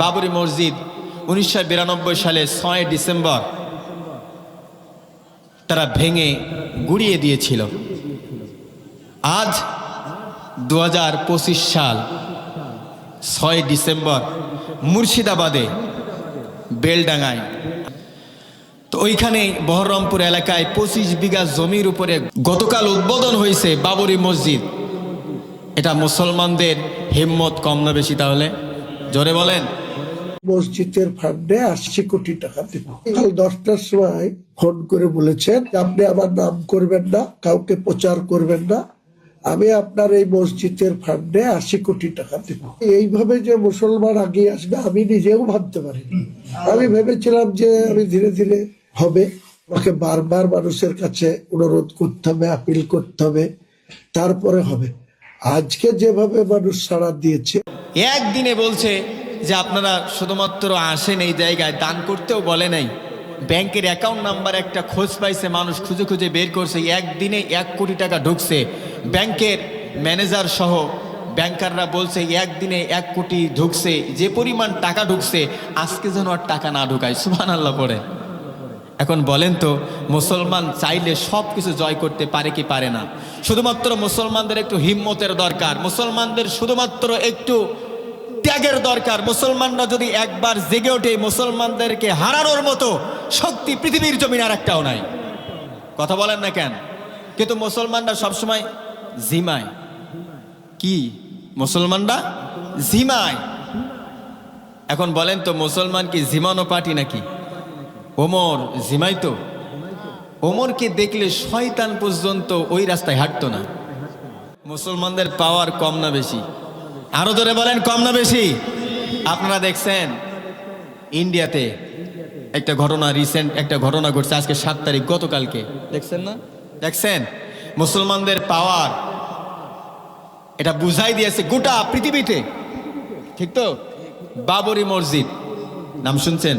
বাবরি মসজিদ উনিশশো বিরানব্বই সালে ছয় ডিসেম্বর তারা ভেঙে গুড়িয়ে দিয়েছিল। আজ দু হাজার পঁচিশ সাল ছয় ডিসেম্বর মুর্শিদাবাদে বেলডাঙ্গায়। তো ওইখানে বহরমপুর এলাকায় পঁচিশ বিঘা জমির উপরে গতকাল উদ্বোধন হয়েছে বাবরি মসজিদ। এটা মুসলমানদের হিম্মত কম না বেশি তাহলে? জোরে বলেন। মসজিদের ফান্ডে আশি কোটি টাকা দেব। কাল দশটার সময় ফোন করে বলেছেন, আপনি আমার নাম করবেন না, কাউকে প্রচার করবেন না। আমি আপনার এই মসজিদের ফান্ডে আশি কোটি টাকা দেব। এইভাবে যে মুসলমান আগে আসবে, আমি নিজেও ভাবতে পারিনি। আমি ভেবেছিলাম যে আমি ধীরে ধীরে হবে। আমাকে বারবার মানুষের কাছে অনুরোধ করতে হবে, আপিল করতে হবে, তারপরে হবে। আজকে যেভাবে মানুষ সাড়া দিয়েছে একদিনে বলছে যে আপনারা শুধুমাত্র আসেন এই জায়গায়, দান করতেও বলে নাই। ব্যাংকের অ্যাকাউন্ট নাম্বার একটা খোঁজ পাইছে, মানুষ খুঁজে খুঁজে বের করছে, একদিনে এক কোটি টাকা ঢুকছে। ব্যাংকের ম্যানেজার সহ ব্যাংকাররা বলছে, একদিনে এক কোটি ঢুকছে, যে পরিমাণ টাকা ঢুকছে, আজকে যেন আর টাকা না ঢুকায় সুবান আল্লাহ পড়ে। এখন বলেন তো, মুসলমান চাইলে সব কিছু জয় করতে পারে কি পারে না? শুধুমাত্র মুসলমানদের একটু হিম্মতের দরকার, মুসলমানদের শুধুমাত্র একটু ত্যাগের দরকার। মুসলমানরা যদি একবার জেগে ওঠে, মুসলমানদেরকে হারানোর মতো শক্তি পৃথিবীর জমিন আর একটাও নাই। কথা বলেন না কেন? কিন্তু মুসলমানরা সবসময় জিমায়। কি? মুসলমানরা জিমায়। এখন বলেন তো, মুসলমান কি জিমানো পার্টি নাকি? ওমর, জিমাই তো। ওমরকে দেখলে শয়তান পর্যন্ত ওই রাস্তায় হাঁটতো না। মুসলমানদের পাওয়ার কম না বেশি। আরও ধরে বলেন, কম না বেশি? আপনারা দেখছেন, ইন্ডিয়াতে একটা ঘটনা রিসেন্ট একটা ঘটনা ঘটছে আজকে সাত তারিখ, গতকালকে। দেখছেন না? দেখছেন? মুসলমানদের পাওয়ার এটা বুঝাই দিয়েছে গোটা পৃথিবীতে। ঠিক তো? বাবরি মসজিদ। নাম শুনছেন?